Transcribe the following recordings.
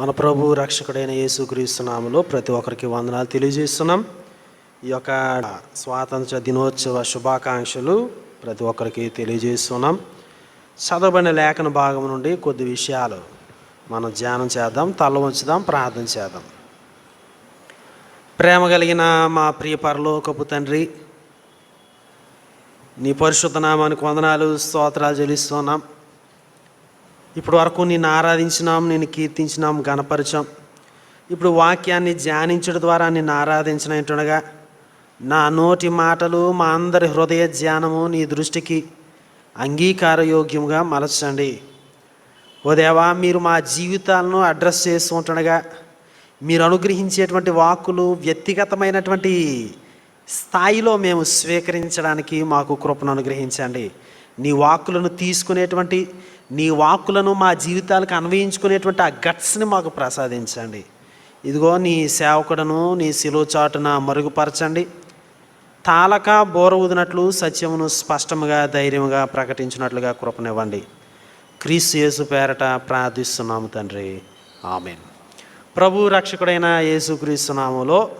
మన ప్రభు రక్షకుడైన యేసుక్రీస్తు నామలో ప్రతి ఒక్కరికి వందనాలు తెలియజేస్తున్నాం. ఈ యొక్క స్వాతంత్ర దినోత్సవ శుభాకాంక్షలు ప్రతి ఒక్కరికి తెలియజేస్తున్నాం. చదవబడిన లేఖన భాగం నుండి కొద్ది విషయాలు మనం ధ్యానం చేద్దాం తల ఉంచుదాం ప్రార్థన చేద్దాం. ప్రేమ కలిగిన మా ప్రియ పరలోకపు తండ్రి నీ పరిశుద్ధ నామానికి వందనాలు స్తోత్రాలు చెల్లిస్తున్నాం. ఇప్పుడు వరకు నిన్ను ఆరాధించినాం నేను కీర్తించినాం గణపరిచాం ఇప్పుడు వాక్యాన్ని ధ్యానించడం ద్వారా నిన్ను ఆరాధించినట్టునగా నా నోటి మాటలు మా అందరి హృదయ ధ్యానము నీ దృష్టికి అంగీకారయోగ్యంగా మలచండి. ఓ దేవా మీరు మా జీవితాలను అడ్రస్ చేస్తూ మీరు అనుగ్రహించేటువంటి వాక్కులు వ్యక్తిగతమైనటువంటి స్థాయిలో మేము స్వీకరించడానికి మాకు కృపను అనుగ్రహించండి. నీ వాక్కులను తీసుకునేటువంటి నీ వాక్కులను మా జీవితాలకు అన్వయించుకునేటువంటి ఆ గట్స్ని మాకు ప్రసాదించండి. ఇదిగో నీ సేవకుడను నీ శిలో చాటున మరుగుపరచండి. తాలక బోర ఊదినట్లు సత్యమును స్పష్టముగా ధైర్యంగా ప్రకటించినట్లుగా కృపనివ్వండి. క్రీస్తు యేసు పేరట ప్రార్థిస్తున్నాము తండ్రి. ఆమెన్. ప్రభు రక్షకుడైన యేసుక్రీస్తు నామములో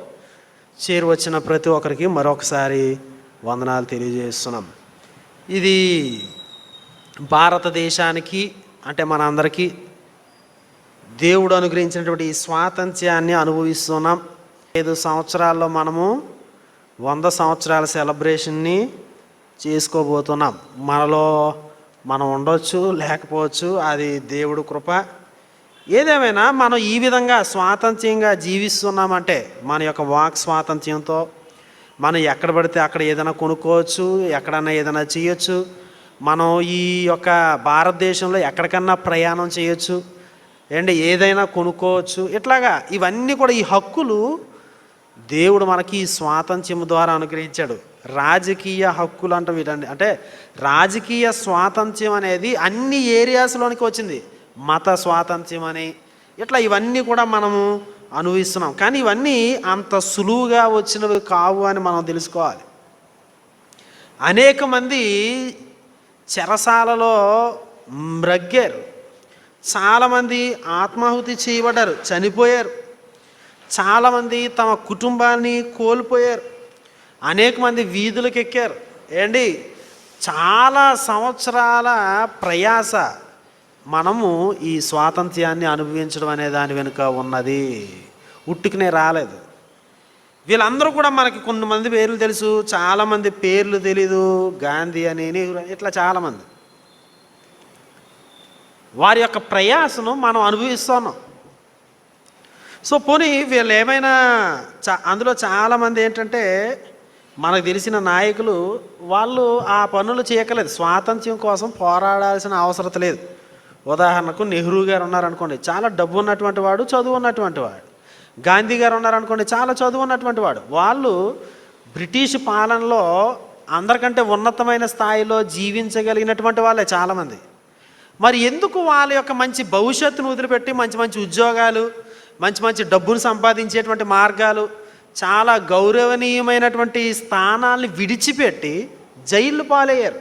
చేరువచ్చిన ప్రతి ఒక్కరికి మరొకసారి వందనాలు తెలియజేస్తున్నాం. ఇది భారతదేశానికి అంటే మన అందరికీ దేవుడు అనుగ్రహించినటువంటి ఈ స్వాతంత్ర్యాన్ని అనుభవిస్తున్నాం. ఐదు సంవత్సరాల్లో మనము వంద సంవత్సరాల సెలబ్రేషన్ని చేసుకోబోతున్నాం. మనలో మనం ఉండొచ్చు లేకపోవచ్చు అది దేవుడు కృప. ఏదేమైనా మనం ఈ విధంగా స్వాతంత్ర్యంగా జీవిస్తున్నామంటే మన యొక్క వాక్ స్వాతంత్ర్యంతో మనం ఎక్కడ పడితే అక్కడ ఏదైనా కొనుక్కోవచ్చు ఎక్కడన్నా ఏదైనా చేయొచ్చు మనం ఈ యొక్క భారతదేశంలో ఎక్కడికన్నా ప్రయాణం చేయొచ్చు అండ్ ఏదైనా కొనుక్కోవచ్చు. ఇట్లాగా ఇవన్నీ కూడా ఈ హక్కులు దేవుడు మనకి ఈ స్వాతంత్ర్యం ద్వారా అనుగ్రహించాడు. రాజకీయ హక్కులు అంటే వీటండి అంటే రాజకీయ స్వాతంత్ర్యం అనేది అన్ని ఏరియాస్లోనికి వచ్చింది. మత స్వాతంత్ర్యం అని ఇట్లా ఇవన్నీ కూడా మనము అనుభవిస్తున్నాం. కానీ ఇవన్నీ అంత సులువుగా వచ్చినవి కావు అని మనం తెలుసుకోవాలి. అనేక మంది చెరసాలలో మ్రగ్గారు. చాలామంది ఆత్మాహుతి చేయబడ్డారు చనిపోయారు. చాలామంది తమ కుటుంబాన్ని కోల్పోయారు. అనేక మంది వీధులకు ఎక్కారు ఏండి చాలా సంవత్సరాల ప్రయాస మనము ఈ స్వాతంత్ర్యాన్ని అనుభవించడం అనే దాని వెనుక ఉన్నది. ఉట్టుకునే రాలేదు. వీళ్ళందరూ కూడా మనకి కొంతమంది పేర్లు తెలుసు చాలామంది పేర్లు తెలీదు. గాంధీ అని నెహ్రూ అని, ఇట్లా చాలామంది. వారి యొక్క ప్రయాసను మనం అనుభవిస్తున్నాం. సో పోనీ వీళ్ళు ఏమైనా చా అందులో చాలామంది ఏంటంటే మనకు తెలిసిన నాయకులు వాళ్ళు ఆ పనులు చేయకలేదు స్వాతంత్ర్యం కోసం పోరాడాల్సిన అవసరం లేదు. ఉదాహరణకు నెహ్రూ గారు ఉన్నారనుకోండి చాలా డబ్బు ఉన్నటువంటి వాడు చదువు ఉన్నటువంటి వాడు. గాంధీ గారు ఉన్నారనుకోండి చాలా చదువు ఉన్నటువంటి వాడు. వాళ్ళు బ్రిటిష్ పాలనలో అందరికంటే ఉన్నతమైన స్థాయిలో జీవించగలిగినటువంటి వాళ్ళే చాలామంది. మరి ఎందుకు వాళ్ళ యొక్క మంచి భవిష్యత్తును వదిలిపెట్టి మంచి మంచి ఉద్యోగాలు మంచి మంచి డబ్బును సంపాదించేటువంటి మార్గాలు చాలా గౌరవనీయమైనటువంటి స్థానాల్ని విడిచిపెట్టి జైళ్ళు పాలయ్యారు.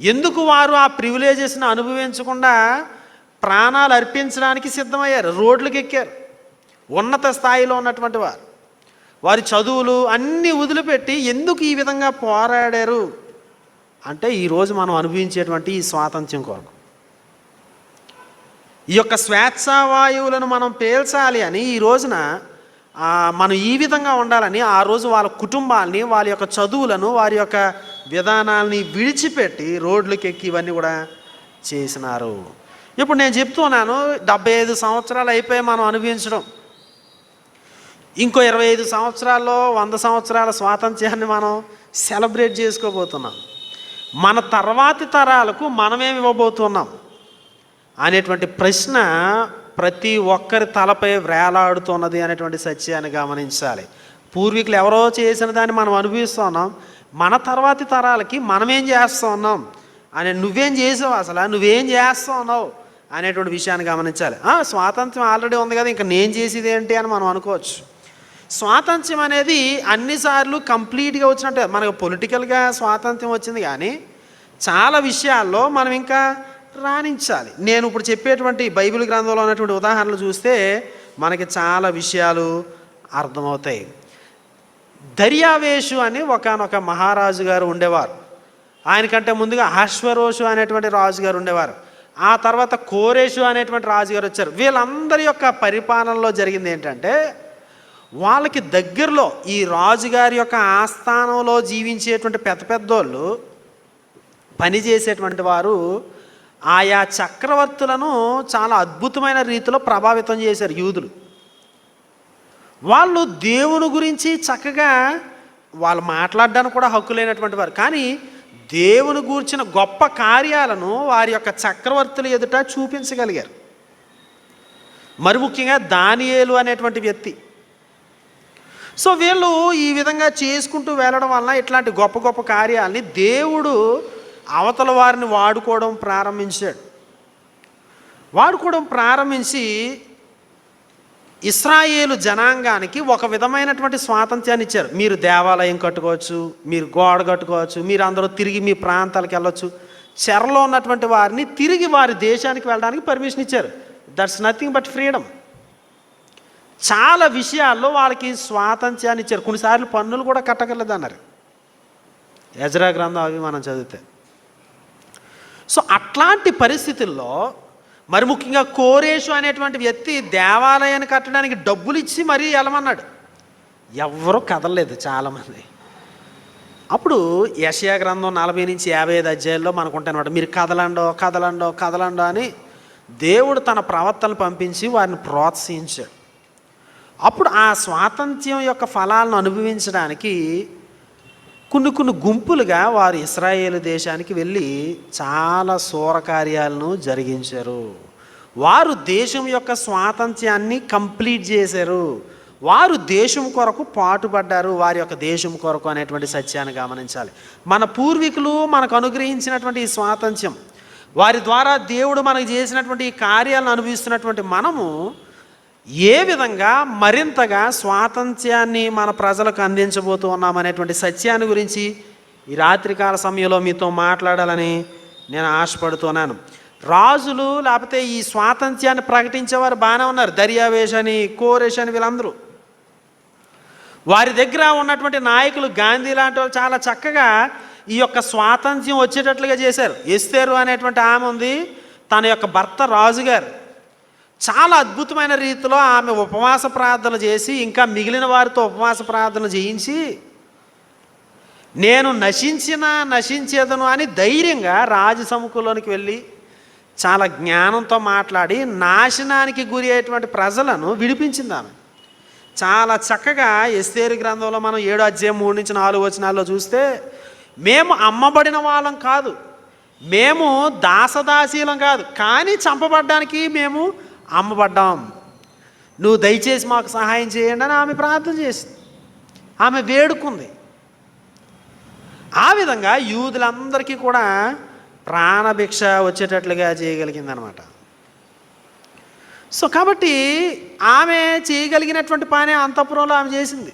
ఎందుకు వారు ఆ ప్రివిలేజెస్ని అనుభవించకుండా ప్రాణాలు అర్పించడానికి సిద్ధమయ్యారు? రోడ్లకు ఎక్కారు ఉన్నత స్థాయిలో ఉన్నటువంటి వారు. వారి చదువులు అన్నీ వదిలిపెట్టి ఎందుకు ఈ విధంగా పోరాడారు? అంటే ఈరోజు మనం అనుభవించేటువంటి ఈ స్వాతంత్ర్యం కొరకు. ఈ యొక్క స్వేచ్ఛావాయువులను మనం పేల్చాలి అని ఈ రోజున మనం ఈ విధంగా ఉండాలని ఆ రోజు వాళ్ళ కుటుంబాలని వాళ్ళ యొక్క చదువులను వారి యొక్క విధానాల్ని విడిచిపెట్టి రోడ్లకు ఎక్కి ఇవన్నీ కూడా చేసినారు. ఇప్పుడు నేను చెప్తున్నాను డెబ్బై ఐదు సంవత్సరాలు అయిపోయి మనం అనుభవించడం. ఇంకో ఇరవై ఐదు సంవత్సరాల్లో వంద సంవత్సరాల స్వాతంత్ర్యాన్ని మనం సెలబ్రేట్ చేసుకోబోతున్నాం. మన తర్వాతి తరాలకు మనమేమి ఇవ్వబోతున్నాం? అనేటువంటి ప్రశ్న ప్రతి ఒక్కరి తలపై వేలాడుతున్నది అనేటువంటి సత్యాన్ని గమనించాలి. పూర్వీకులు ఎవరో చేసిన దాన్ని మనం అనుభవిస్తున్నాం. మన తర్వాతి తరాలకి మనమేం చేస్తూ ఉన్నాం అని నువ్వేం చేసావు అసలు? నువ్వేం చేస్తూ ఉన్నావు అనేటువంటి విషయాన్ని గమనించాలి. ఆ, స్వాతంత్ర్యం ఆల్రెడీ ఉంది కదా ఇంకా నేను చేసేది ఏంటి అని మనం అనుకోవచ్చు. స్వాతంత్ర్యం అనేది అన్నిసార్లు కంప్లీట్గా వచ్చినట్టు. మనకు పొలిటికల్గా స్వాతంత్ర్యం వచ్చింది కానీ చాలా విషయాల్లో మనం ఇంకా రాణించాలి. నేను ఇప్పుడు చెప్పేటువంటి బైబిల్ గ్రంథంలో ఉన్నటువంటి ఉదాహరణలు చూస్తే మనకి చాలా విషయాలు అర్థమవుతాయి. దర్యావేషు అని ఒకనొక మహారాజు గారు ఉండేవారు. ఆయనకంటే ముందుగా అశ్వరోషు అనేటువంటి రాజు గారు ఉండేవారు. ఆ తర్వాత కోరేషు అనేటువంటి రాజుగారు వచ్చారు. వీళ్ళందరి యొక్క పరిపాలనలో జరిగింది ఏంటంటే వాళ్ళకి దగ్గరలో ఈ రాజుగారి యొక్క ఆస్థానంలో జీవించేటువంటి పెద్ద పెద్దోళ్ళు పనిచేసేటువంటి వారు ఆయా చక్రవర్తులను చాలా అద్భుతమైన రీతిలో ప్రభావితం చేశారు యూదులు. వాళ్ళు దేవుని గురించి చక్కగా వాళ్ళు మాట్లాడడానికి కూడా హక్కు లేనటువంటి వారు. కానీ దేవుని గూర్చిన గొప్ప కార్యాలను వారి యొక్క చక్రవర్తుల ఎదుట చూపించగలిగారు. మరి ముఖ్యంగా దానియేలు అనేటువంటి వ్యక్తి సో వీళ్ళు ఈ విధంగా చేసుకుంటూ వెళ్ళడం వలన ఇట్లాంటి గొప్ప గొప్ప కార్యాలని దేవుడు అవతల వారిని వాడుకోవడం ప్రారంభించాడు. వాడుకోవడం ప్రారంభించి ఇస్రాయేలు జనాంగానికి ఒక విధమైనటువంటి స్వాతంత్ర్యాన్ని ఇచ్చారు. మీరు దేవాలయం కట్టుకోవచ్చు మీరు గోడ కట్టుకోవచ్చు మీరు అందరూ తిరిగి మీ ప్రాంతాలకు వెళ్ళొచ్చు. చెరలో ఉన్నటువంటి వారిని తిరిగి వారి దేశానికి వెళ్ళడానికి పర్మిషన్ ఇచ్చారు. దట్స్ నథింగ్ బట్ ఫ్రీడమ్ చాలా విషయాల్లో వాళ్ళకి స్వాతంత్ర్యాన్ని ఇచ్చారు. కొన్నిసార్లు పన్నులు కూడా కట్టగలదు అన్నారు. యజరా గ్రంథం అవి మనం చదివితే. సో అట్లాంటి పరిస్థితుల్లో మరి ముఖ్యంగా కోరేషు అనేటువంటి వ్యక్తి దేవాలయాన్ని కట్టడానికి డబ్బులు ఇచ్చి మరీ వెళ్ళమన్నాడు ఎవ్వరూ కదలలేదు చాలామంది. అప్పుడు యషయా గ్రంథం నలభై నుంచి యాభై ఐదు అధ్యాయుల్లో మనకు మీరు కదలండో కదలండో కదలండో అని దేవుడు తన ప్రవర్తనలు పంపించి వారిని ప్రోత్సహించాడు. అప్పుడు ఆ స్వాతంత్ర్యం యొక్క ఫలాలను అనుభవించడానికి కొన్ని కొన్ని గుంపులుగా వారు ఇస్రాయేల్ దేశానికి వెళ్ళి చాలా శూర కార్యాలను జరిగించారు. వారు దేశం యొక్క స్వాతంత్ర్యాన్ని కంప్లీట్ చేశారు. వారు దేశం కొరకు పాటుపడ్డారు. వారి యొక్క దేశం కొరకు అనేటువంటి సత్యాన్ని గమనించాలి. మన పూర్వీకులు మనకు అనుగ్రహించినటువంటి ఈ స్వాతంత్ర్యం వారి ద్వారా దేవుడు మనకు చేసినటువంటి ఈ కార్యాలను అనుభవిస్తున్నటువంటి మనము ఏ విధంగా మరింతగా స్వాతంత్ర్యాన్ని మన ప్రజలకు అందించబోతూ ఉన్నామనేటువంటి సత్యాన్ని గురించి ఈ రాత్రికాల సమయంలో మీతో మాట్లాడాలని నేను ఆశపడుతున్నాను. రాజులు లేకపోతే ఈ స్వాతంత్ర్యాన్ని ప్రకటించేవారు బాగానే ఉన్నారు. దర్యావేష్ అని కోరేష్ అని వీళ్ళందరూ. వారి దగ్గర ఉన్నటువంటి నాయకులు గాంధీ లాంటి వాళ్ళు చాలా చక్కగా ఈ యొక్క స్వాతంత్ర్యం వచ్చేటట్లుగా చేశారు. ఎస్తేరు అనేటువంటి ఆమె ఉంది. తన యొక్క భర్త రాజుగారు. చాలా అద్భుతమైన రీతిలో ఆమె ఉపవాస ప్రార్థన చేసి ఇంకా మిగిలిన వారితో ఉపవాస ప్రార్థన చేయించి నేను నశించిన నశించేదను అని ధైర్యంగా రాజసముఖంలోనికి వెళ్ళి చాలా జ్ఞానంతో మాట్లాడి నాశనానికి గురి అయ్యేటువంటి ప్రజలను విడిపించింది ఆమె. చాలా చక్కగా ఎస్తేరు గ్రంథంలో మనం ఏడు అధ్యాయం మూడు నుంచి నాలుగు వచనాల్లో చూస్తే మేము అమ్మబడిన వాళ్ళం కాదు మేము దాసదాసీలం కాదు కానీ చంపబడ్డానికి మేము అమ్మబడ్డాం. నువ్వు దయచేసి మాకు సహాయం చేయండి అని ఆమె ప్రార్థన చేసింది. ఆమె వేడుకుంది. ఆ విధంగా యూదులందరికీ కూడా ప్రాణభిక్ష వచ్చేటట్లుగా చేయగలిగింది అనమాట సో కాబట్టి ఆమె చేయగలిగినటువంటి పని అంతఃపురంలో ఆమె చేసింది.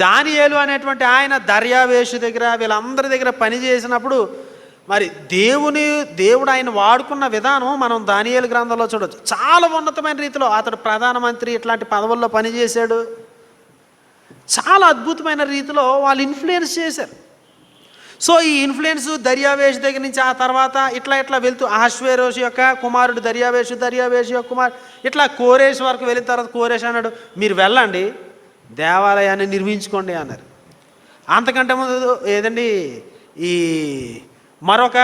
దానియేలు అనేటువంటి ఆయన దర్యావేషు దగ్గర వీళ్ళందరి దగ్గర పని చేసినప్పుడు మరి దేవుని దేవుడు ఆయన వాడుకున్న విధానం మనం దానియేలు గ్రంథంలో చూడవచ్చు చాలా ఉన్నతమైన రీతిలో అతడు ప్రధానమంత్రి ఇట్లాంటి పదవుల్లో పనిచేశాడు. చాలా అద్భుతమైన రీతిలో వాళ్ళు ఇన్ఫ్లుయెన్స్ చేశారు. సో ఈ ఇన్ఫ్లుయెన్స్ దర్యావేష్ దగ్గర నుంచి ఆ తర్వాత ఇట్లా ఇట్లా వెళ్తూ ఆశ్వేరోష్ యొక్క కుమారుడు దర్యావేష్ దర్యావేష్ యొక్క కుమార్ ఇట్లా కోరేష్ వరకు వెళ్ళిన తర్వాత కోరేష్ అన్నాడు మీరు వెళ్ళండి దేవాలయాన్ని నిర్మించుకోండి అన్నారు. అంతకంటే ముందు ఏదండి? ఈ మరొక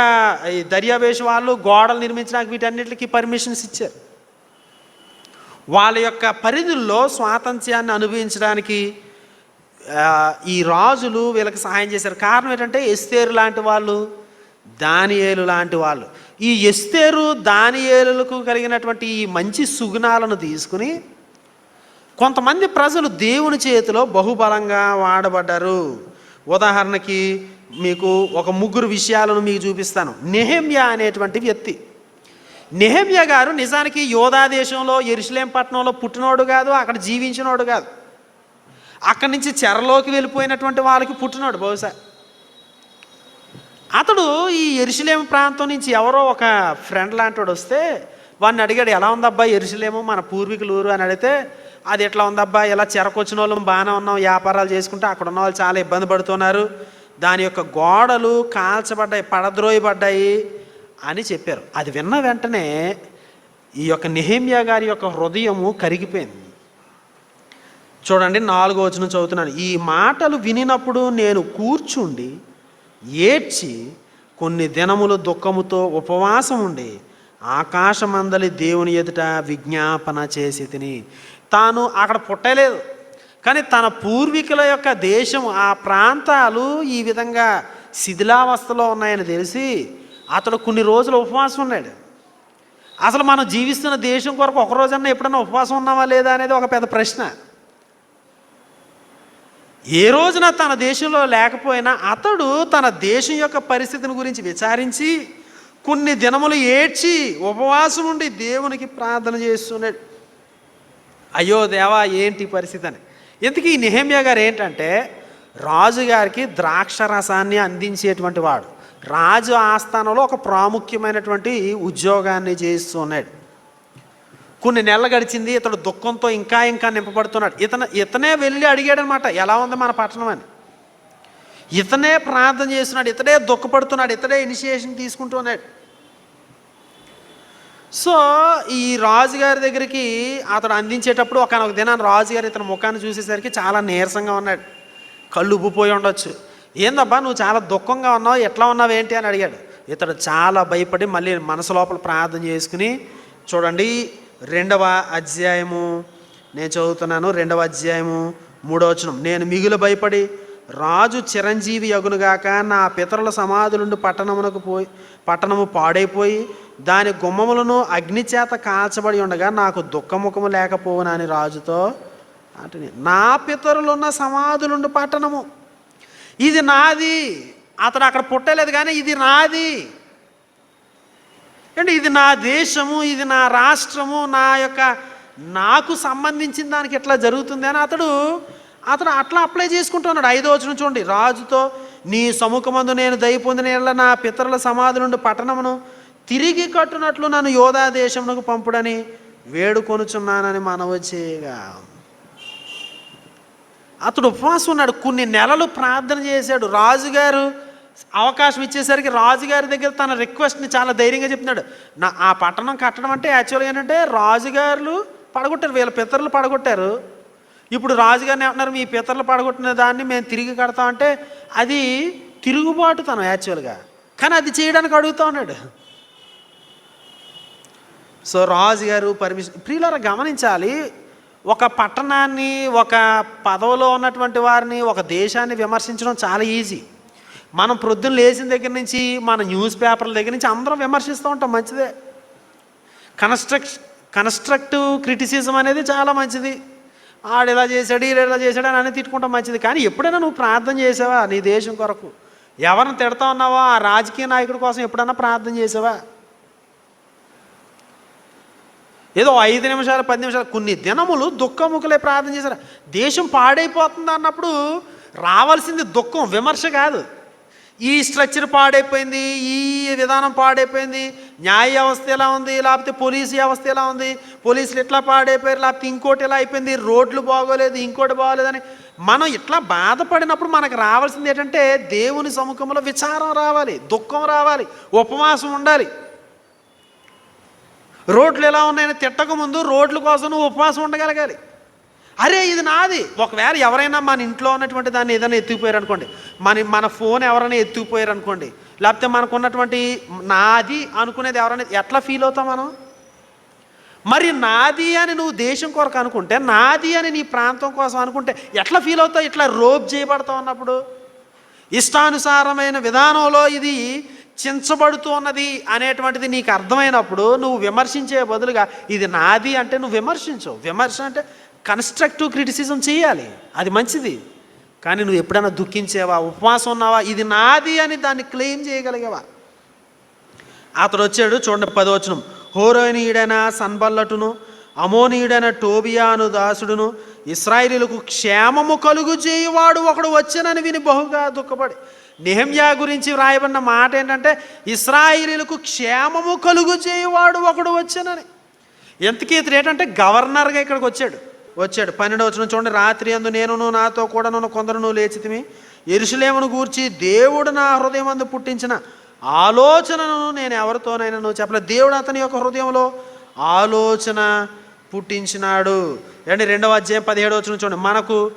ఈ దర్యావేష్ వాళ్ళు గోడలు నిర్మించడానికి వీటన్నిటికీ పర్మిషన్స్ ఇచ్చారు. వాళ్ళ యొక్క పరిధుల్లో స్వాతంత్ర్యాన్ని అనుభవించడానికి ఈ రాజులు వీళ్ళకి సహాయం చేశారు. కారణం ఏంటంటే ఎస్తేరు లాంటి వాళ్ళు దానియేలు లాంటి వాళ్ళు. ఈ ఎస్తేరు దానియేలులకు కలిగినటువంటి ఈ మంచి సుగుణాలను తీసుకుని కొంతమంది ప్రజలు దేవుని చేతిలో బహుబలంగా వాడబడ్డారు. ఉదాహరణకి మీకు ఒక ముగ్గురు విషయాలను మీకు చూపిస్తాను. నెహమ్యా అనేటువంటి వ్యక్తి. నెహమ్య గారు నిజానికి యోధా దేశంలో ఎరుసలేం పట్టణంలో పుట్టినోడు కాదు అక్కడ జీవించినోడు కాదు. అక్కడి నుంచి చెరలోకి వెళ్ళిపోయినటువంటి వాళ్ళకి పుట్టినోడు బహుశా. అతడు ఈ ఎరుసలేం ప్రాంతం నుంచి ఎవరో ఒక ఫ్రెండ్ లాంటివాడు వస్తే వాడిని అడిగాడు ఎలా ఉందబ్బా ఎరుసలేము మన పూర్వీకులు ఊరు? అని అడిగితే అది ఎట్లా ఉందబ్బా? ఇలా చెరకొచ్చిన వాళ్ళం బాగానే ఉన్నాం వ్యాపారాలు చేసుకుంటే అక్కడ ఉన్న వాళ్ళు చాలా ఇబ్బంది పడుతున్నారు. దాని యొక్క గోడలు కాల్చబడ్డాయి పడద్రోయబడ్డాయి అని చెప్పారు. అది విన్న వెంటనే ఈ యొక్క నిహేమ్యా గారి యొక్క హృదయము కరిగిపోయింది. చూడండి నాలుగో వచ్చిన చదువుతున్నాను. ఈ మాటలు వినినప్పుడు నేను కూర్చుండి ఏడ్చి కొన్ని దినములు దుఃఖముతో ఉపవాసం ఉండి ఆకాశమందలి దేవుని ఎదుట విజ్ఞాపన చేసి తిని. తాను అక్కడ పుట్టలేదు. కానీ తన పూర్వీకుల యొక్క దేశం ఆ ప్రాంతాలు ఈ విధంగా శిథిలావస్థలో ఉన్నాయని తెలిసి అతడు కొన్ని రోజులు ఉపవాసం ఉన్నాడు. అసలు మనం జీవిస్తున్న దేశం కొరకు ఒక రోజన్నా ఎప్పుడన్నా ఉపవాసం ఉన్నామా లేదా అనేది ఒక పెద్ద ప్రశ్న. ఏ రోజున తన దేశంలో లేకపోయినా అతడు తన దేశం యొక్క పరిస్థితిని గురించి విచారించి కొన్ని దినములు ఏడ్చి ఉపవాసం ఉండి దేవునికి ప్రార్థన చేస్తున్నాడు. అయ్యో దేవా ఏంటి పరిస్థితి అని. ఎందుకు ఈ నిహమ్య గారు ఏంటంటే రాజుగారికి ద్రాక్ష రసాన్ని అందించేటువంటి వాడు. రాజు ఆస్థానంలో ఒక ప్రాముఖ్యమైనటువంటి ఉద్యోగాన్ని చేస్తున్నాడు కొన్ని నెలలు గడిచింది ఇతడు దుఃఖంతో ఇంకా ఇంకా నింపబడుతున్నాడు. ఇతను ఇతనే వెళ్ళి అడిగాడనమాట ఎలా ఉంది మన పట్టణం అని? ఇతనే ప్రార్థన చేస్తున్నాడు ఇతడే దుఃఖపడుతున్నాడు ఇతడే ఇనిషియేషన్ తీసుకుంటున్నాడు సో ఈ రాజుగారి దగ్గరికి అతడు అందించేటప్పుడు ఒక దినాన్ని రాజుగారు ఇతని ముఖాన్ని చూసేసరికి చాలా నీరసంగా ఉన్నాడు. కళ్ళు ఉబ్బిపోయి ఉండొచ్చు. ఏందబ్బా నువ్వు చాలా దుఃఖంగా ఉన్నావు ఎట్లా ఉన్నావు ఏంటి? అని అడిగాడు. ఇతడు చాలా భయపడి మళ్ళీ మనసు లోపల ప్రార్థన చేసుకుని చూడండి రెండవ అధ్యాయము నేను చదువుతున్నాను రెండవ అధ్యాయము మూడో వచనం. నేను మిగులు భయపడి రాజు చిరంజీవి యగునుగాక నా పితరుల సమాధులుండి పట్టణమునకు పోయి పట్టణము పాడైపోయి దాని గుమ్మములను అగ్ని చేత కాల్చబడి ఉండగా నాకు దుఃఖముఖము లేకపోవునని రాజుతో అంటే నా పితరులున్న సమాధులుండి పట్టణము ఇది నాది అతడు అక్కడ పుట్టలేదు కానీ ఇది నాది. అంటే ఇది నా దేశము ఇది నా రాష్ట్రము నా యొక్క నాకు సంబంధించిన దానికి ఎట్లా జరుగుతుంది అని అతడు అతను అట్లా అప్లై చేసుకుంటున్నాడు. ఐదో వచ్చిన చూడండి. రాజుతో నీ సముఖమందు నేను దయ పొందిన నా పితరుల సమాధి నుండి పట్టణమును తిరిగి కట్టునట్లు నన్ను యోధా దేశమునకు పంపుడని వేడుకొనుచున్నానని మనవి చేయగా అతడు ఉపవాసం ఉన్నాడు. కొన్ని నెలలు ప్రార్థన చేశాడు. రాజుగారు అవకాశం ఇచ్చేసరికి రాజుగారి దగ్గర తన రిక్వెస్ట్ని చాలా ధైర్యంగా చెప్తున్నాడు. నా ఆ పట్టణం కట్టడం అంటే యాక్చువల్గా ఏంటంటే రాజుగారులు పడగొట్టారు. వీళ్ళ పితరులు పడగొట్టారు. ఇప్పుడు రాజుగారిని ఏమంటున్నారు? మీ పితరులు పడగొట్టిన దాన్ని మేము తిరిగి కడతామంటే అది తిరుగుబాటు తను యాక్చువల్గా. కానీ అది చేయడానికి అడుగుతా ఉన్నాడు. సో రాజుగారు పర్మిషన్ ప్రియులారా గమనించాలి ఒక పట్టణాన్ని ఒక పదవిలో ఉన్నటువంటి వారిని ఒక దేశాన్ని విమర్శించడం చాలా ఈజీ. మనం ప్రొద్దున లేచిన దగ్గర నుంచి మన న్యూస్ పేపర్ల దగ్గర నుంచి అందరం విమర్శిస్తూ ఉంటాం మంచిదే. కన్స్ట్రక్ట్ కన్స్ట్రక్టివ్ క్రిటిసిజం అనేది చాలా మంచిది. ఆడు ఇలా చేశాడు ఈడు ఇలా చేశాడు అని అని తిట్టుకుంటాం మంచిది. కానీ ఎప్పుడైనా నువ్వు ప్రార్థన చేసావా? నీ దేశం కొరకు. ఎవరిని తిడతా ఉన్నావా ఆ రాజకీయ నాయకుడి కోసం ఎప్పుడైనా ప్రార్థన చేసావా? ఏదో ఐదు నిమిషాలు పది నిమిషాలు కొన్ని దినములు దుఃఖముఖలే ప్రార్థన చేశారు. దేశం పాడైపోతుంది అన్నప్పుడు రావాల్సింది దుఃఖం విమర్శ కాదు. ఈ స్ట్రక్చర్ పాడైపోయింది ఈ విధానం పాడైపోయింది న్యాయ వ్యవస్థ ఎలా ఉంది లేకపోతే పోలీసు వ్యవస్థ ఎలా ఉంది పోలీసులు ఎట్లా పాడైపోయారు లేకపోతే ఇంకోటి ఎలా అయిపోయింది రోడ్లు బాగోలేదు ఇంకోటి బాగోలేదని. మనం ఇట్లా బాధపడినప్పుడు మనకు రావాల్సింది ఏంటంటే దేవుని సముఖంలో విచారం రావాలి దుఃఖం రావాలి ఉపవాసం ఉండాలి. రోడ్లు ఎలా ఉన్నాయని తిట్టకముందు రోడ్ల కోసం నువ్వు ఉపవాసం ఉండగలగాలి. అరే ఇది నాది. ఒకవేళ ఎవరైనా మన ఇంట్లో ఉన్నటువంటి దాన్ని ఏదైనా ఎత్తుకుపోయారు అనుకోండి. మన మన ఫోన్ ఎవరైనా ఎత్తుకుపోయారు అనుకోండి. లేకపోతే మనకున్నటువంటి నాది అనుకునేది ఎవరైనా ఎట్లా ఫీల్ అవుతాం మనం? మరి నాది అని నువ్వు దేశం కొరకు అనుకుంటే నాది అని నీ ప్రాంతం కోసం అనుకుంటే ఎట్లా ఫీల్ అవుతావు? ఇట్లా రోప్ చేయబడతావు అన్నప్పుడు? ఇష్టానుసారమైన విధానంలో ఇది చించబడుతూ ఉన్నది అనేటువంటిది నీకు అర్థమైనప్పుడు నువ్వు విమర్శించే బదులుగా ఇది నాది అంటే నువ్వు విమర్శించవు. విమర్శ అంటే కన్స్ట్రక్టివ్ క్రిటిసిజం చేయాలి. అది మంచిది. కానీ నువ్వు ఎప్పుడైనా దుఃఖించేవా? ఉపవాసం ఉన్నావా? ఇది నాది అని దాన్ని క్లెయిమ్ చేయగలిగేవా? అతడు వచ్చాడు చూడండి పదవచనం హోరోనీయుడైన సన్బల్లటును అమోనీయుడైన టోబియాను దాసుడును ఇస్రాయిలీలకు క్షేమము కలుగు చేయువాడు ఒకడు వచ్చానని విని బహుగా దుఃఖపడి. నెహమ్యా గురించి వ్రాయబడిన మాట ఏంటంటే ఇస్రాయిలీలకు క్షేమము కలుగు చేయువాడు ఒకడు వచ్చానని. ఎంతకీ ఇతడు ఏంటంటే గవర్నర్గా ఇక్కడికి వచ్చాడు. వచ్చాడు. పన్నెండు వచ్చిన చూడండి. రాత్రి అందు నేనును నాతో కూడా నన్ను కొందరును లేచితిమి. ఎరుసలేమును గూర్చి దేవుడు నా హృదయం అందు పుట్టించిన ఆలోచనను నేను ఎవరితోనైనా చెప్పలేదు దేవుడు అతని యొక్క హృదయంలో ఆలోచన పుట్టించినాడు. అండి రెండవ అధ్యాయం పదిహేడు వచ్చిన చూడండి. మనకు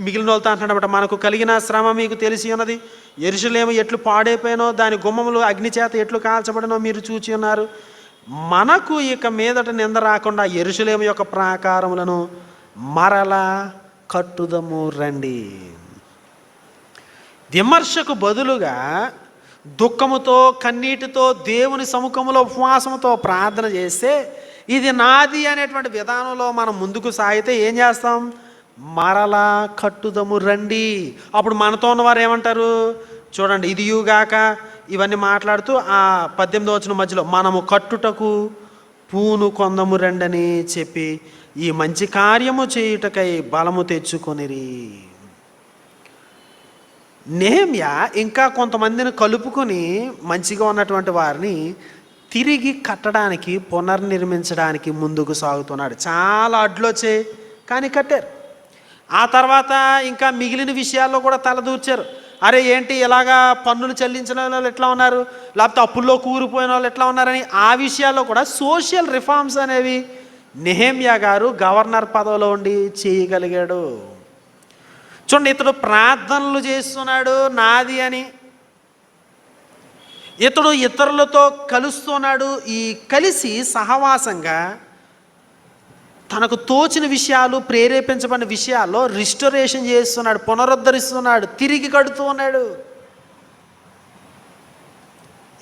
మిగిలిన వాళ్ళతో అంటున్నమాట మనకు కలిగిన శ్రమ మీకు తెలిసి ఉన్నది. ఎరుసలేము ఎట్లు పాడైపోయినో దాని గుమ్మములు అగ్ని చేత ఎట్లు కాల్చబడినో మీరు చూచి ఉన్నారు. మనకు ఇక మీదట నింద రాకుండా ఎరుసలేము యొక్క ప్రాకారములను మరలా కట్టుదము రండి. విమర్శకు బదులుగా దుఃఖముతో కన్నీటితో దేవుని సముఖములో ఉపవాసముతో ప్రార్థన చేస్తే ఇది నాది అనేటువంటి విధానంలో మనం ముందుకు సాగితే ఏం చేస్తాం? మరలా కట్టుదము రండి. అప్పుడు మనతో ఉన్నవారు ఏమంటారు? చూడండి ఇది యుగాక ఇవన్నీ మాట్లాడుతూ ఆ పద్దెనిమిది వచ్చిన మధ్యలో మనము కట్టుటకు పూను కొందము రండని చెప్పి ఈ మంచి కార్యము చేయుటకై బలము తెచ్చుకొనిరి. నేమ్య ఇంకా కొంతమందిని కలుపుకొని మంచిగా ఉన్నటువంటి వారిని తిరిగి కట్టడానికి పునర్నిర్మించడానికి ముందుకు సాగుతున్నాడు. చాలా అడ్లొచ్చే కానీ కట్టారు. ఆ తర్వాత ఇంకా మిగిలిన విషయాల్లో కూడా తలదూర్చారు అరే ఏంటి ఇలాగా పన్నులు చెల్లించిన వాళ్ళు ఎట్లా ఉన్నారు? లేకపోతే అప్పుల్లో కూరిపోయిన వాళ్ళు ఎట్లా ఉన్నారని ఆ విషయాల్లో కూడా సోషల్ రిఫార్మ్స్ అనేవి నెహేమియా గారు గవర్నర్ పదవిలో ఉండి చేయగలిగాడు. చూడండి ఇతడు ప్రార్థనలు చేస్తున్నాడు నాది అని. ఇతడు ఇతరులతో కలుస్తున్నాడు. ఈ కలిసి సహవాసంగా తనకు తోచిన విషయాలు ప్రేరేపించబడిన విషయాల్లో రిస్టరేషన్ చేస్తున్నాడు పునరుద్ధరిస్తున్నాడు తిరిగి కడుతూ ఉన్నాడు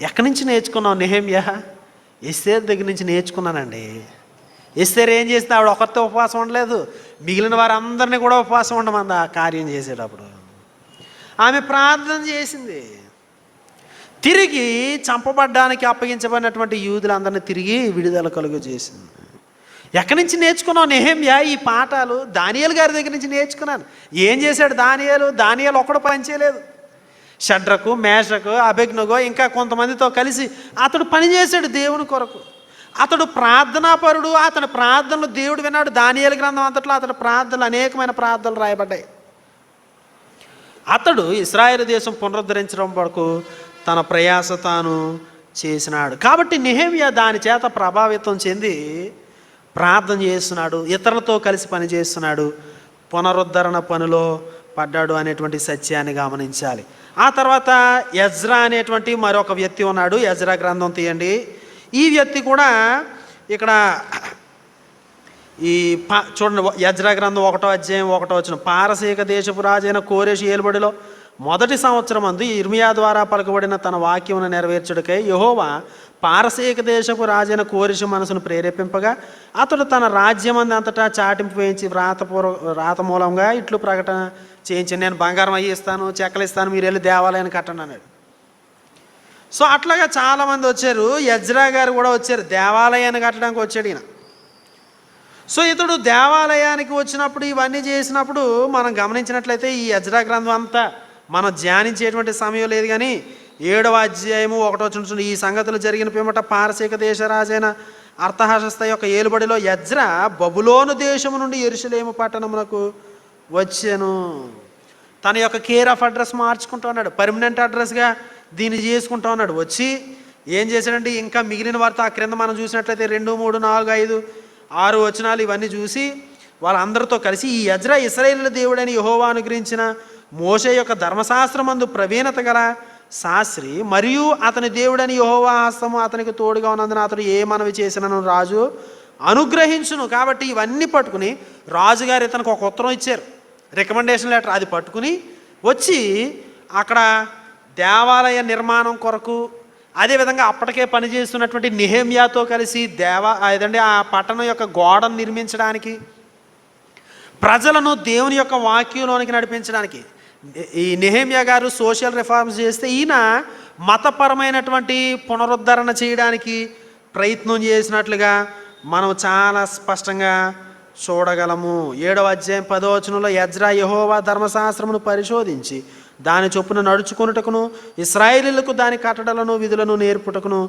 ఎక్కడి నుంచి నేర్చుకున్నావు నెహమ్యా? ఎస్ఏ దగ్గర నుంచి నేర్చుకున్నానండి. ఎస్తేర్ ఏం చేసింది ఆవిడ ఒకరితో ఉపవాసం ఉండలేదు. మిగిలిన వారందరినీ కూడా ఉపవాసం ఉండమంది ఆ కార్యం చేసేటప్పుడు. ఆమె ప్రార్థన చేసింది. తిరిగి చంపబడ్డానికి అప్పగించబడినటువంటి యూదులందరినీ తిరిగి విడుదల కలుగు చేసింది. ఎక్కడి నుంచి నేర్చుకున్నావు నెహమ్యా ఈ పాఠాలు? దానియాలు గారి దగ్గర నుంచి నేర్చుకున్నాను. ఏం చేశాడు దానియాలు? దానియాలు ఒక్కడు పని చేయలేదు. షడ్రకు మేషకు అభిజ్ఞగో ఇంకా కొంతమందితో కలిసి అతడు పనిచేశాడు దేవుని కొరకు. అతడు ప్రార్థనాపరుడు అతని ప్రార్థనలు దేవుడు విన్నాడు. దానియాల గ్రంథం అంతట్లో అతని ప్రార్థనలు అనేకమైన ప్రార్థనలు రాయబడ్డాయి. అతడు ఇస్రాయేల్ దేశం పునరుద్ధరించడం వరకు తన ప్రయాస తాను చేసినాడు. కాబట్టి నెహేమియా దాని చేత ప్రభావితం చెంది ప్రార్థన చేస్తున్నాడు ఇతరులతో కలిసి పని చేస్తున్నాడు పునరుద్ధరణ పనిలో పడ్డాడు అనేటువంటి సత్యాన్ని గమనించాలి. ఆ తర్వాత యజ్రా అనేటువంటి మరొక వ్యక్తి ఉన్నాడు. యజ్రా గ్రంథం తీయండి. ఈ వ్యక్తి కూడా ఇక్కడ ఈ పా చూడండి యజ్రా గ్రంథం ఒకటో అధ్యాయం ఒకటో వచ్చిన పారసీక దేశపు రాజైన కోరేషి ఏలుబడిలో మొదటి సంవత్సరం అందు ఇర్మియా ద్వారా పలుకబడిన తన వాక్యమును నెరవేర్చుడికై యహోవా పారసీక దేశపు రాజైన కోరిషి మనసును ప్రేరేపింపగా అతడు తన రాజ్యమంది అంతటా చాటింపు వేయించి వ్రాతపూర్వ రాత మూలంగా ఇట్లు ప్రకటన చేయించి నేను బంగారం అయ్యి ఇస్తాను చెక్కలు ఇస్తాను మీరు వెళ్ళి దేవాలయాన్ని కట్టండి అన్నాడు. సో అట్లాగా చాలామంది వచ్చారు. యజ్రా గారు కూడా వచ్చారు. దేవాలయాన్ని కట్టడానికి వచ్చాడు ఈయన. సో ఇతడు దేవాలయానికి వచ్చినప్పుడు ఇవన్నీ చేసినప్పుడు మనం గమనించినట్లయితే ఈ యజ్రా గ్రంథం అంతా మనం ధ్యానించేటువంటి సమయం లేదు కానీ ఏడవ అధ్యాయము ఒకటో చూడండి. ఈ సంగతులు జరిగిన పిమ్మట పారసీక దేశరాజైన అర్థహస్త యొక్క ఏలుబడిలో యజ్ర బబులోను దేశము నుండి ఎరుసలేము పట్టణమునకు వచ్చాను. తన యొక్క కేర్ ఆఫ్ అడ్రస్ మార్చుకుంటూ ఉన్నాడు. పర్మనెంట్ అడ్రస్గా దీన్ని చేసుకుంటా ఉన్నాడు. వచ్చి ఏం చేశాడంటే ఇంకా మిగిలిన వార్త ఆ క్రింద మనం చూసినట్లయితే రెండు మూడు నాలుగు ఐదు ఆరు వచనాలు ఇవన్నీ చూసి వాళ్ళందరితో కలిసి ఈ యజ్ర ఇస్రాయేల్ దేవుడని యహోవా అనుగ్రహించిన మోషే యొక్క ధర్మశాస్త్రమందు ప్రవీణత గల శాస్త్రి మరియు అతని దేవుడని యహోవా హస్తము అతనికి తోడుగా ఉన్నందున అతడు ఏ మనవి చేసినను రాజు అనుగ్రహించును. కాబట్టి ఇవన్నీ పట్టుకుని రాజుగారు ఇతనికి ఒక ఉత్తరం ఇచ్చారు. రికమెండేషన్ లెటర్ అది పట్టుకుని వచ్చి అక్కడ దేవాలయ నిర్మాణం కొరకు అదేవిధంగా అప్పటికే పనిచేస్తున్నటువంటి నిహేమియాతో కలిసి దేవా ఏదండి ఆ పట్టణం యొక్క గోడను నిర్మించడానికి ప్రజలను దేవుని యొక్క వాక్యంలోనికి నడిపించడానికి. ఈ నిహేమియా గారు సోషల్ రిఫార్మ్స్ చేస్తే ఈయన మతపరమైనటువంటి పునరుద్ధరణ చేయడానికి ప్రయత్నం చేసినట్లుగా మనం చాలా స్పష్టంగా చూడగలము. ఏడవ అధ్యాయం పదో వచనంలో యజ్రా యహోవా ధర్మశాస్త్రమును పరిశోధించి దాని చొప్పున నడుచుకొనుటకును ఇస్రాయేలీలకు దాని కట్టడలను విధులను నేర్పుటకును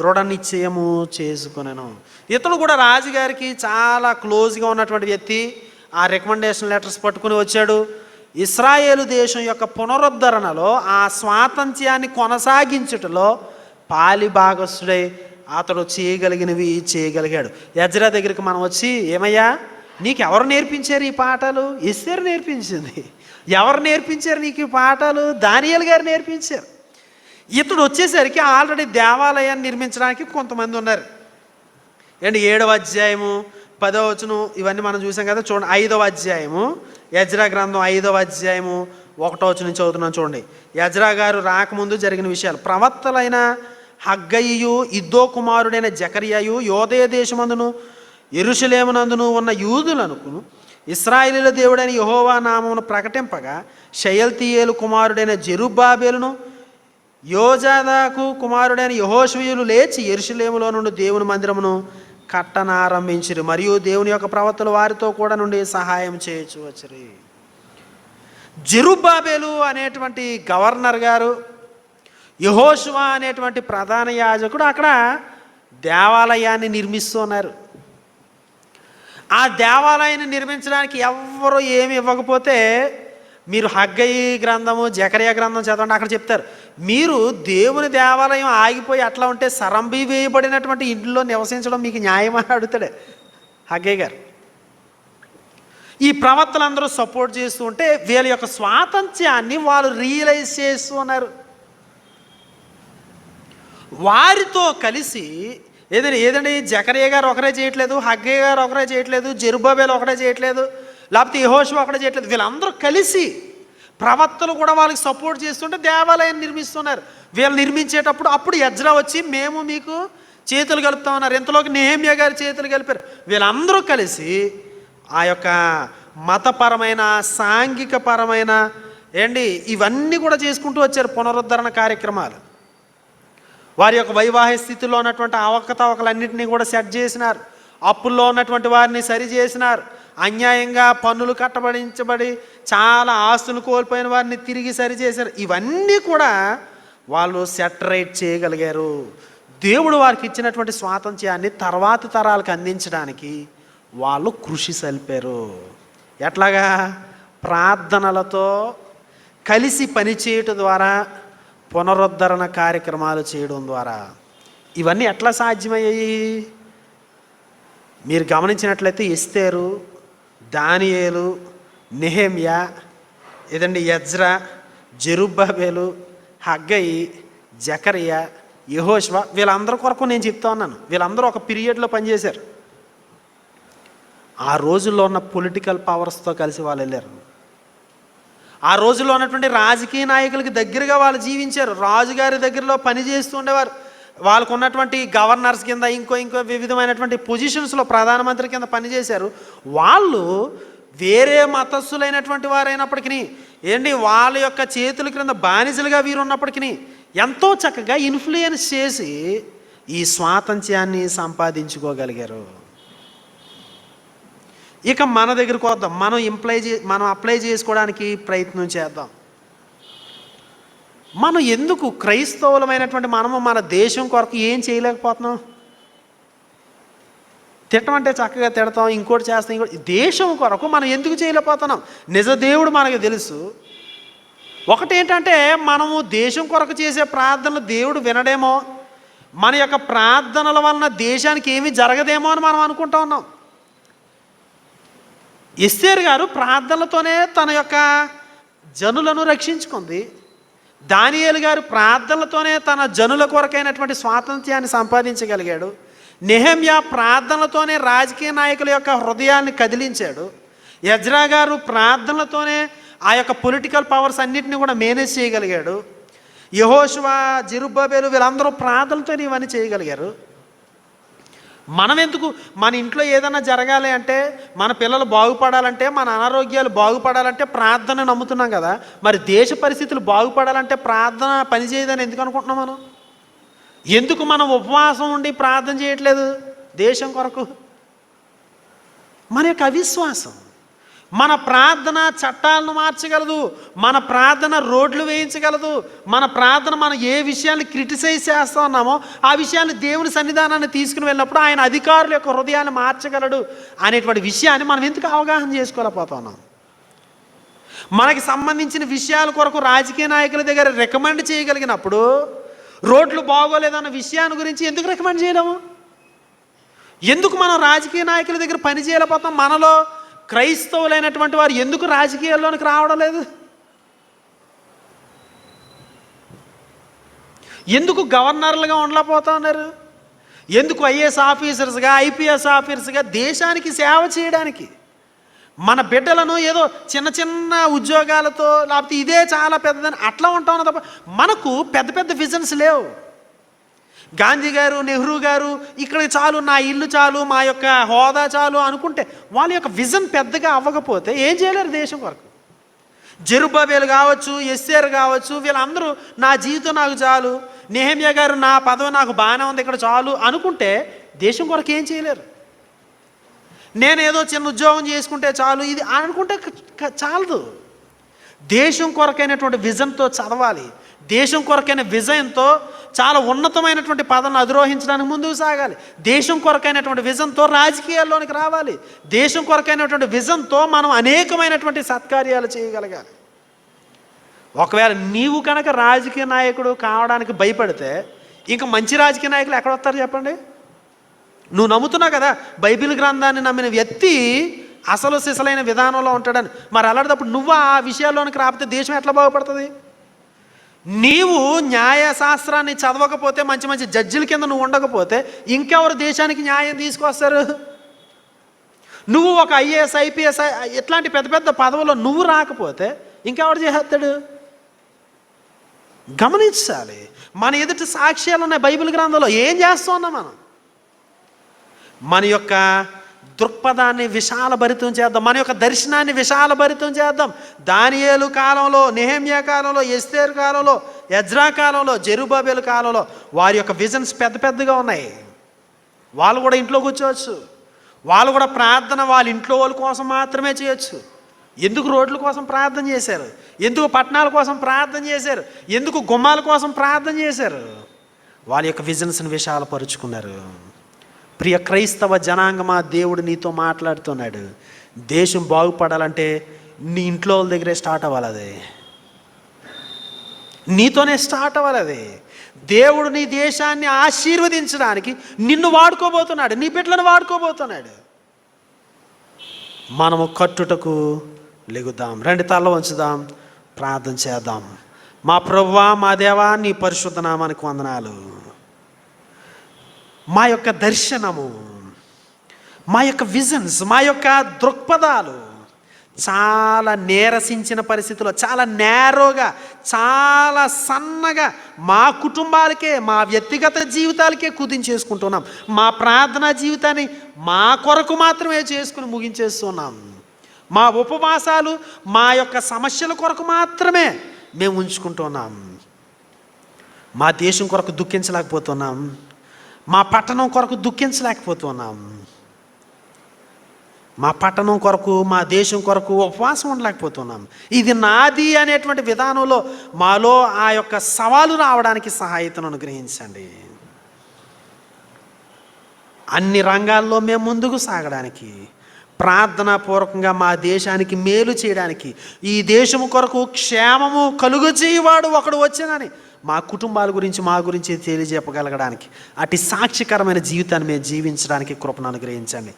దృఢ నిశ్చయము చేసుకొనెను. ఇతను కూడా రాజుగారికి చాలా క్లోజ్గా ఉన్నటువంటి వ్యక్తి. ఆ రికమెండేషన్ లెటర్స్ పట్టుకుని వచ్చాడు. ఇస్రాయేలు దేశం యొక్క పునరుద్ధరణలో ఆ స్వాతంత్ర్యాన్ని కొనసాగించుటలో పాలి భాగస్థుడై అతడు చేయగలిగినవి చేయగలిగాడు. యజ్రా దగ్గరికి మనం వచ్చి ఏమయ్యా నీకు ఎవరు నేర్పించారు ఈ పాఠాలు? ఇస్తారు నేర్పించింది. ఎవరు నేర్పించారు నీకు ఈ పాఠాలు? దానియాలు గారు నేర్పించారు. ఇతడు వచ్చేసరికి ఆల్రెడీ దేవాలయాన్ని నిర్మించడానికి కొంతమంది ఉన్నారు. అండ్ ఏడవ అధ్యాయము పదవ వచనం ఇవన్నీ మనం చూసాం కదా చూడండి. ఐదవ అధ్యాయము యజ్రా గ్రంథం ఐదవ అధ్యాయము ఒకటో వచనం చదువుతున్నాం చూడండి. యజ్రా గారు రాకముందు జరిగిన విషయాలు. ప్రవక్తలైన హగ్గయ్యు ఇద్దో కుమారుడైన జకర్యాయు యోదయ దేశమందును ఎరుషులేమునందును ఉన్న యూదులను ఇస్రాయిలీల దేవుడైన యహోవా నామమును ప్రకటింపగా షయల్తీయేలు కుమారుడైన జెరుబాబేలును యోజాదాకు కుమారుడైన యహోషవీయులు లేచి ఎరుషులేములో నుండి దేవుని మందిరమును కట్టనారంభించిరి. మరియు దేవుని యొక్క ప్రవక్తలు వారితో కూడా నుండి సహాయం చేయొచ్చు వచ్చిరి. జెరుబాబేలు అనేటువంటి గవర్నర్ గారు యహోశువా అనేటువంటి ప్రధాన యాజకుడు అక్కడ దేవాలయాన్ని నిర్మిస్తున్నారు ఆ దేవాలయాన్ని నిర్మించడానికి ఎవ్వరు ఏమి ఇవ్వకపోతే మీరు హగ్గయి గ్రంథము జకరియా గ్రంథం చదవండి అక్కడ చెప్తారు. మీరు దేవుని దేవాలయం ఆగిపోయి అట్లా ఉంటే సరంబి వేయబడినటువంటి ఇంట్లో నివసించడం మీకు న్యాయమని అడుగుతాడు హగ్గయ్య గారు. ఈ ప్రవక్తలందరూ సపోర్ట్ చేస్తూ ఉంటే వీళ్ళ యొక్క స్వాతంత్ర్యాన్ని వాళ్ళు రియలైజ్ చేస్తూ ఉన్నారు. వారితో కలిసి ఏదండి ఏదండి? జకరియా గారు ఒకరే చేయట్లేదు హగ్గయ్య గారు ఒకరే చేయట్లేదు జెరుబాబేలు ఒకరే చేయట్లేదు లేకపోతే యహోషు ఒకటే చేయట్లేదు. వీళ్ళందరూ కలిసి ప్రవక్తలు కూడా వాళ్ళకి సపోర్ట్ చేస్తుంటే దేవాలయం నిర్మిస్తున్నారు. వీళ్ళు నిర్మించేటప్పుడు అప్పుడు యజ్రా వచ్చి మేము మీకు చేతులు కలుపుతామన్నారు ఇంతలోకి నేహమ్య గారి చేతులు కలిపారు. వీళ్ళందరూ కలిసి ఆ యొక్క మతపరమైన సాంఘికపరమైన ఏంటి ఇవన్నీ కూడా చేసుకుంటూ వచ్చారు పునరుద్ధరణ కార్యక్రమాలు. వారి యొక్క వైవాహిక స్థితిలో ఉన్నటువంటి అవకతవకలన్నింటినీ కూడా సెట్ చేసినారు. అప్పుల్లో ఉన్నటువంటి వారిని సరి చేసినారు. అన్యాయంగా పన్నులు కట్టబడించబడి చాలా ఆస్తులు కోల్పోయిన వారిని తిరిగి సరి చేశారు. ఇవన్నీ కూడా వాళ్ళు సెటరేట్ చేయగలిగారు. దేవుడు వారికి ఇచ్చినటువంటి స్వాతంత్ర్యాన్ని తర్వాతి తరాలకు అందించడానికి వాళ్ళు కృషి సలిపారు. ఎట్లాగా? ప్రార్థనలతో కలిసి పనిచేయటం ద్వారా పునరుద్ధరణ కార్యక్రమాలు చేయడం ద్వారా ఇవన్నీ ఎట్లా సాధ్యమయ్యాయి? మీరు గమనించినట్లయితే ఇస్తేరు దానియేలు నెహేమియా ఏదండి యజ్రా జెరుబ్బాబేలు హగ్గయి జకరియా యహోష్వా వీళ్ళందరి కొరకు నేను చెప్తా ఉన్నాను. వీళ్ళందరూ ఒక పీరియడ్లో పనిచేశారు. ఆ రోజుల్లో ఉన్న పొలిటికల్ పవర్స్తో కలిసి వాళ్ళు వెళ్ళారు. ఆ రోజుల్లో ఉన్నటువంటి రాజకీయ నాయకులకి దగ్గరగా వాళ్ళు జీవించారు. రాజుగారి దగ్గరలో పని చేస్తూ ఉండేవారు. వాళ్ళకు ఉన్నటువంటి గవర్నర్స్ కింద ఇంకో ఇంకో వివిధమైనటువంటి పొజిషన్స్లో ప్రధానమంత్రి కింద పనిచేశారు వాళ్ళు వేరే మతస్థులైనటువంటి వారైనప్పటికీ ఏంటి వాళ్ళ యొక్క చేతుల క్రింద బానిసలుగా వీరున్నప్పటికీ ఎంతో చక్కగా ఇన్ఫ్లుయెన్స్ చేసి ఈ స్వాతంత్ర్యాన్ని సంపాదించుకోగలిగారు. ఇక మన దగ్గరకు వద్దాం. మనం ఇంప్లై చే మనం అప్లై చేసుకోవడానికి ప్రయత్నం చేద్దాం. మనం ఎందుకు క్రైస్తవులమైనటువంటి మనము మన దేశం కొరకు ఏం చేయలేకపోతున్నాం? తిట్టమంటే చక్కగా తిడతాం ఇంకోటి చేస్తాం ఇంకోటి దేశం కొరకు మనం ఎందుకు చేయలేకపోతున్నాం? నిజ దేవుడు మనకు తెలుసు. ఒకటి ఏంటంటే మనము దేశం కొరకు చేసే ప్రార్థనలు దేవుడు వినడేమో మన యొక్క ప్రార్థనల వలన దేశానికి ఏమీ జరగదేమో అని మనం అనుకుంటా ఉన్నాం. ఎస్తేర్ గారు ప్రార్థనలతోనే తన యొక్క జనులను రక్షించుకుంది. దానియేలు గారు ప్రార్థనలతోనే తన జనుల కొరకైనటువంటి స్వాతంత్ర్యాన్ని సంపాదించగలిగాడు. నెహమ్యా ప్రార్థనలతోనే రాజకీయ నాయకుల యొక్క హృదయాన్ని కదిలించాడు. యజ్రా గారు ప్రార్థనలతోనే ఆ యొక్క పొలిటికల్ పవర్స్ అన్నిటిని కూడా మేనేజ్ చేయగలిగాడు. యహోషువా జిరుబ్బబేలు వీళ్ళందరూ ప్రార్థనలతోనే ఇవన్నీ చేయగలిగారు. మనం ఎందుకు మన ఇంట్లో ఏదైనా జరగాలి అంటే మన పిల్లలు బాగుపడాలంటే మన అనారోగ్యాలు బాగుపడాలంటే ప్రార్థన నమ్ముతున్నాం కదా. మరి దేశ పరిస్థితులు బాగుపడాలంటే ప్రార్థన పనిచేయదని ఎందుకు అనుకుంటున్నాం మనం? ఎందుకు మనం ఉపవాసం ఉండి ప్రార్థన చేయట్లేదు దేశం కొరకు? మన యొక్క అవిశ్వాసం. మన ప్రార్థన చట్టాలను మార్చగలదు మన ప్రార్థన రోడ్లు వేయించగలదు మన ప్రార్థన మనం ఏ విషయాన్ని క్రిటిసైజ్ చేస్తా ఉన్నామో ఆ విషయాన్ని దేవుని సన్నిధానాన్ని తీసుకుని వెళ్ళినప్పుడు ఆయన అధికారుల యొక్క హృదయాన్ని మార్చగలడు అనేటువంటి విషయాన్ని మనం ఎందుకు అవగాహన చేసుకోలేకపోతా ఉన్నాం మనకి సంబంధించిన విషయాల కొరకు రాజకీయ నాయకుల దగ్గర రికమెండ్ చేయగలిగినప్పుడు రోడ్లు బాగోలేదన్న విషయాన్ని గురించి ఎందుకు రికమెండ్ చేయలేము? ఎందుకు మనం రాజకీయ నాయకుల దగ్గర పని చేయలేకపోతాం మనలో క్రైస్తవులైనటువంటి వారు ఎందుకు రాజకీయాల్లోనికి రావడం లేదు? ఎందుకు గవర్నర్లుగా ఉండలేకపోతా ఉన్నారు ఎందుకు ఐఏఎస్ ఆఫీసర్స్గా ఐపీఎస్ ఆఫీసర్స్గా దేశానికి సేవ చేయడానికి? మన బిడ్డలను ఏదో చిన్న చిన్న ఉద్యోగాలతో లేకపోతే ఇదే చాలా పెద్దదని అట్లా ఉంటాం తప్ప మనకు పెద్ద పెద్ద విజన్స్ లేవు. గాంధీ గారు నెహ్రూ గారు ఇక్కడ చాలు నా ఇల్లు చాలు మా యొక్క హోదా చాలు అనుకుంటే వాళ్ళ యొక్క విజన్ పెద్దగా అవ్వకపోతే ఏం చేయలేరు దేశం కొరకు జెరుబాబేలు కావచ్చు ఎస్ఆర్ కావచ్చు వీళ్ళందరూ నా జీవితం నాకు చాలు నెహమ్య గారు నా పదవి నాకు బాగానే ఉంది ఇక్కడ చాలు అనుకుంటే దేశం కొరకు ఏం చేయలేరు. నేను ఏదో చిన్న ఉద్యోగం చేసుకుంటే చాలు ఇది అనుకుంటే చాలదు. దేశం కొరకైనటువంటి విజన్తో చదవాలి. దేశం కొరకైన విజయంతో చాలా ఉన్నతమైనటువంటి పదవిని అధిరోహించడానికి ముందుకు సాగాలి. దేశం కొరకైనటువంటి విజన్తో రాజకీయాల్లోనికి రావాలి. దేశం కొరకైనటువంటి విజన్తో మనం అనేకమైనటువంటి సత్కార్యాలు చేయగలగాలి. ఒకవేళ నీవు కనుక రాజకీయ నాయకుడు కావడానికి భయపడితే ఇంకా మంచి రాజకీయ నాయకులు ఎక్కడ వస్తారు చెప్పండి? నువ్వు నమ్ముతున్నావు కదా బైబిల్ గ్రంథాన్ని నమ్మిన వ్యక్తి అసలు సిసలైన విధానంలో ఉంటాడని. మరి అలాంటప్పుడు నువ్వు ఆ విషయాల్లోనికి రాపితే దేశం ఎట్లా బాగుపడుతుంది? నీవు న్యాయశాస్త్రాన్ని చదవకపోతే మంచి మంచి జడ్జిల కింద నువ్వు ఉండకపోతే ఇంకెవరు దేశానికి న్యాయం తీసుకొస్తారు? నువ్వు ఒక ఐఏఎస్ ఐపీఎస్ ఇట్లాంటి పెద్ద పెద్ద పదవుల్లో నువ్వు రాకపోతే ఇంకెవడు చేసేస్తాడు గమనించాలి. మన ఎదుటి సాక్ష్యాలు ఉన్నాయి బైబిల్ గ్రంథంలో ఏం చేస్తున్నాం మనం? మన యొక్క దృక్పథాన్ని విశాలభరితం చేద్దాం. మన యొక్క దర్శనాన్ని విశాలభరితం చేద్దాం. దానియేలు కాలంలో నెహమ్యా కాలంలో ఎస్తేరు కాలంలో యజ్రా కాలంలో జెరుబాబేలు కాలంలో వారి యొక్క విజన్స్ పెద్ద పెద్దగా ఉన్నాయి. వాళ్ళు కూడా ఇంట్లో కూర్చోవచ్చు. వాళ్ళు కూడా ప్రార్థన వాళ్ళ ఇంట్లో వాళ్ళ కోసం మాత్రమే చేయొచ్చు. ఎందుకు రోడ్ల కోసం ప్రార్థన చేశారు? ఎందుకు పట్టణాల కోసం ప్రార్థన చేశారు? ఎందుకు గుమ్మాల కోసం ప్రార్థన చేశారు? వాళ్ళ యొక్క విజన్స్ని విశాలపరుచుకున్నారు. ప్రియ క్రైస్తవ జనాంగమా దేవుడు నీతో మాట్లాడుతున్నాడు. దేశం బాగుపడాలంటే నీ ఇంట్లో వాళ్ళ దగ్గరే స్టార్ట్ అవ్వాలి అది. నీతోనే స్టార్ట్ అవ్వాలి అది. దేవుడు నీ దేశాన్ని ఆశీర్వదించడానికి నిన్ను వాడుకోబోతున్నాడు. నీ బిడ్డలను వాడుకోబోతున్నాడు. మనము కట్టుటకు లెగుదాం. రెండు తల్ల వంచుదాం. ప్రార్థన చేద్దాం. మా ప్రభువా మా దేవా నీ పరిశుద్ధ నామానికి వందనాలు. మా యొక్క దర్శనము మా యొక్క విజన్స్ మా యొక్క దృక్పథాలు చాలా నేరసించిన పరిస్థితుల్లో చాలా నేరోగా చాలా సన్నగా మా కుటుంబాలకే మా వ్యక్తిగత జీవితాలకే కుదించేసుకుంటున్నాం. మా ప్రార్థనా జీవితాన్ని మా కొరకు మాత్రమే చేసుకుని ముగించేస్తున్నాం. మా ఉపవాసాలు మా యొక్క సమస్యల కొరకు మాత్రమే మేము ఉంచుకుంటున్నాం. మా దేశం కొరకు దుఃఖించలేకపోతున్నాం. మా పట్టణం కొరకు దుఃఖించలేకపోతున్నాం. మా పట్టణం కొరకు మా దేశం కొరకు ఉపవాసం ఉండలేకపోతున్నాం. ఇది నాది అనేటువంటి విధానంలో మాలో ఆ యొక్క సవాలు రావడానికి సహాయతను అనుగ్రహించండి. అన్ని రంగాల్లో మేము ముందుకు సాగడానికి ప్రార్థనా పూర్వకంగా మా దేశానికి మేలు చేయడానికి ఈ దేశము కొరకు క్షేమము కలుగు చేయవాడు ఒకడు వచ్చానని మా కుటుంబాల గురించి మా గురించి తెలియజెప్పగలగడానికి అటు సాక్షికరమైన జీవితాన్ని మేము జీవించడానికి కృపను అనుగ్రహించండి.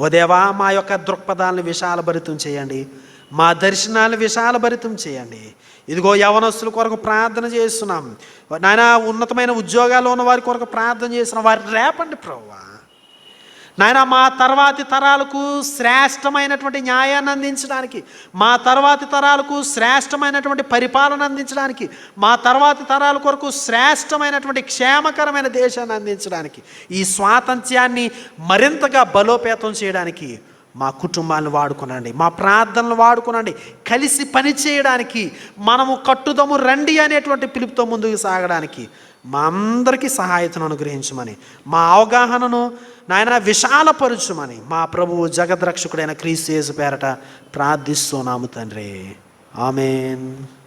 ఓ దేవా మా యొక్క దృక్పథాలను విశాలభరితం చేయండి. మా దర్శనాలను విశాలభరితం చేయండి. ఇదిగో యవనస్తుల కొరకు ప్రార్థన చేస్తున్నాం. నాయన ఉన్నతమైన ఉద్యోగాల్లో ఉన్న వారి కొరకు ప్రార్థన చేస్తున్నాం. వారిని రేపండి ప్రభువా నాయన మా తర్వాతి తరాలకు శ్రేష్టమైనటువంటి న్యాయాన్ని అందించడానికి మా తర్వాతి తరాలకు శ్రేష్టమైనటువంటి పరిపాలన అందించడానికి మా తర్వాతి తరాల కొరకు శ్రేష్టమైనటువంటి క్షేమకరమైన దేశాన్ని అందించడానికి ఈ స్వాతంత్ర్యాన్ని మరింతగా బలోపేతం చేయడానికి మా కుటుంబాన్ని వాడుకునండి మా ప్రార్థనలు వాడుకునండి కలిసి పని చేయడానికి మనము కట్టుదము రండి అనేటువంటి పిలుపుతో ముందుకు సాగడానికి మా అందరికీ సహాయతను అనుగ్రహించమని మా అవగాహనను నాయన విశాలపరచుమని మా ప్రభువు జగద్రక్షకుడైన క్రీస్తు యేసు పేరట ప్రార్థిస్తున్నాము తండ్రి. ఆమెన్.